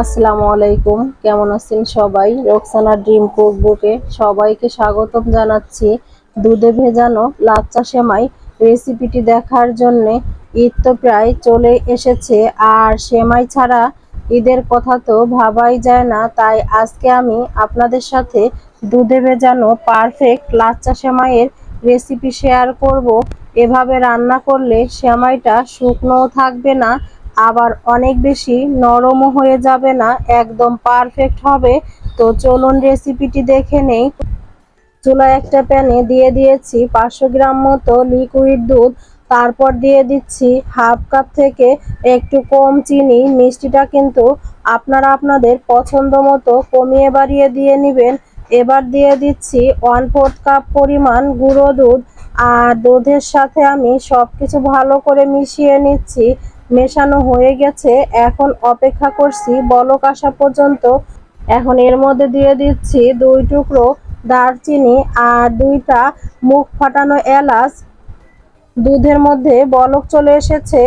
আসসালামু আলাইকুম। কেমন আছেন সবাই? রোকসানা ড্রিম কুকবুকে সবাইকে স্বাগতম জানাচ্ছি। দুধে ভেজানো লাচ্চা সেমাই রেসিপিটি দেখার জন্যে ঈদ তো প্রায় চলে এসেছে। আর সেমাই ছাড়া ঈদের কথা তো ভাবাই যায় না। তাই আজকে আমি আপনাদের সাথে দুধে ভেজানো পারফেক্ট লাচ্চা সেমাইয়ের রেসিপি শেয়ার করব। এভাবে রান্না করলে সেমাইটা শুকনোও থাকবে না আবার অনেক বেশি নরমও হয়ে যাবে না, একদম পারফেক্ট হবে। তো চলুন রেসিপিটি দেখে নেই। চুলা একটা প্যানে দিয়ে দিয়েছি পাঁচশো গ্রাম মতো লিকুইড দুধ। তারপর দিয়ে দিচ্ছি হাফ কাপ থেকে একটু কম চিনি। মিষ্টিটা কিন্তু আপনারা আপনাদের পছন্দ মতো কমিয়ে বাড়িয়ে দিয়ে নেবেন। এবার দিয়ে দিচ্ছি ওয়ান ফোর্থ কাপ পরিমাণ গুঁড়ো দুধ। আর দুধের সাথে আমি সব কিছু ভালো করে মিশিয়ে নিচ্ছি। মেশানো হয়ে গেছে। এখন অপেক্ষা করছি, বলক আসা পর্যন্ত। এখন এর মধ্যে দিয়ে দিচ্ছি দুই টুকরো দারচিনি আর দুইটা মুখ ফাটানো এলাচ। দুধের মধ্যে বলক চলে এসেছে।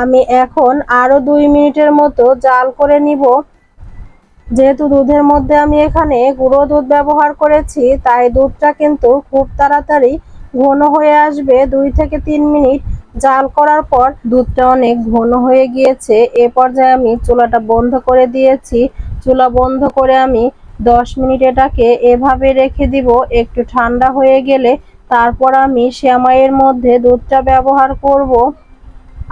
আমি এখন আরও দুই মিনিটের মতো জাল করে নিব। যেহেতু দুধের মধ্যে আমি এখানে গুঁড়ো দুধ ব্যবহার করেছি, তাই দুধটা কিন্তু খুব তাড়াতাড়ি ঘন হয়ে আসবে দুই থেকে তিন মিনিট। জাল করার পর দুধটা অনেক ঘন হয়ে গিয়েছে। এ পর্যায়ে আমি চুলাটা বন্ধ করে দিয়েছি। চুলা বন্ধ করে আমি দশ মিনিট এটাকে এভাবে রেখে দিব। একটু ঠান্ডা হয়ে গেলে তারপর আমি শ্যামাইয়ের মধ্যে দুধটা ব্যবহার করব।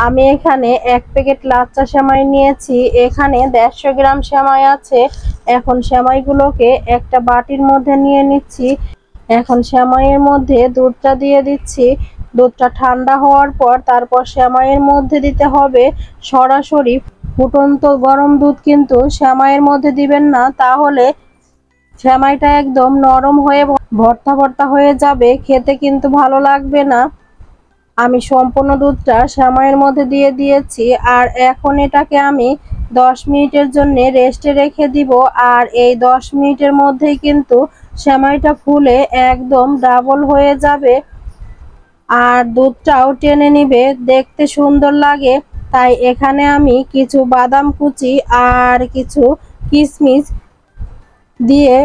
আমি এখানে এক প্যাকেট লাচ্চা শ্যামাই নিয়েছি। এখানে দেড়শো গ্রাম শ্যামাই আছে। এখন শ্যামাইগুলোকে একটা বাটির মধ্যে নিয়ে নিচ্ছি। এখন শ্যামাইয়ের মধ্যে দুধটা দিয়ে দিচ্ছি। দুধটা ঠান্ডা হওয়ার পর তারপর সেমাইয়ের মধ্যে দিতে হবে। সরাসরি ফুটন্ত গরম দুধ কিন্তু সেমাইয়ের মধ্যে দিবেন না, তাহলে শ্যামাইটা একদম নরম হয়ে ভর্তা ভর্তা হয়ে যাবে, খেতে কিন্তু ভালো লাগবে না। আমি সম্পূর্ণ দুধটা শ্যামাইয়ের মধ্যে দিয়ে দিয়েছি আর এখন এটাকে আমি দশ মিনিটের জন্য রেস্টে রেখে দিব আর এই দশ মিনিটের মধ্যেই কিন্তু সেমাইটা ফুলে একদম ডাবল হয়ে যাবে। আর দুধটাও টেনে নিবে, দেখতে সুন্দর লাগে। তাই এখানে আমি কিছু বাদাম কুচি আর কিছু কিশমিশ দিয়ে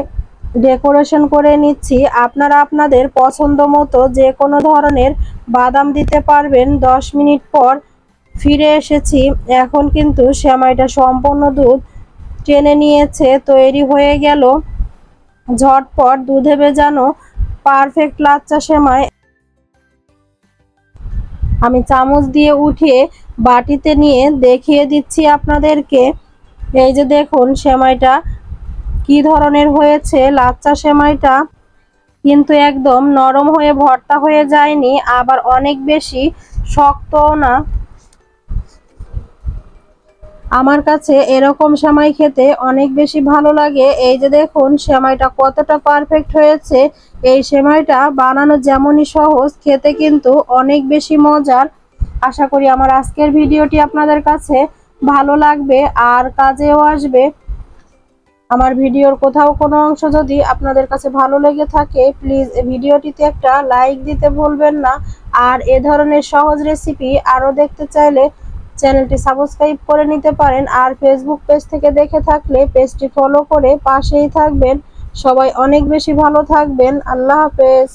ডেকোরেশন করে নিচ্ছি। আপনারা আপনাদের পছন্দ মতো যে কোনো ধরনের বাদাম দিতে পারবেন। দশ মিনিট পর ফিরে এসেছি। এখন কিন্তু সেমাইটা সম্পূর্ণ দুধ টেনে নিয়েছে, তৈরি হয়ে গেল। ঝটপট দুধে ভেজানো পারফেক্ট লাচ্চা সেমাই। আমি চামচ দিয়ে উঠিয়ে বাটিতে নিয়ে দেখিয়ে দিচ্ছি আপনাদেরকে। এই যে দেখুন সেমাইটা কি ধরনের হয়েছে, লাচ্চা সেমাইটা কিন্তু একদম নরম হয়ে ভর্তা হয়ে যায়নি, আবার অনেক বেশি শক্তও না। আমার কাছে এরকম সেমাই খেতে অনেক বেশি ভালো লাগে। এই যে দেখুন, সেমাইটা কতটা পারফেক্ট হয়েছে। এই সেমাইটা বানানো যেমনই সহজ, খেতে কিন্তু অনেক বেশি মজার। আশা করি আমার আজকের ভিডিওটি আপনাদের কাছে ভালো লাগবে আর কাজেও আসবে। আমার ভিডিওর কোথাও কোনো অংশ যদি আপনাদের কাছে ভালো লেগে থাকে প্লিজ ভিডিওটিতে একটা লাইক দিতে ভুলবেন না। আর এ ধরনের সহজ রেসিপি আরও দেখতে চাইলে চ্যানেলটি সাবস্ক্রাইব করে নিতে পারেন আর ফেসবুক পেজ থেকে দেখে থাকলে পেজটি ফলো করে পাশেই থাকবেন। সবাই অনেক বেশি ভালো থাকবেন। আল্লাহ হাফেজ।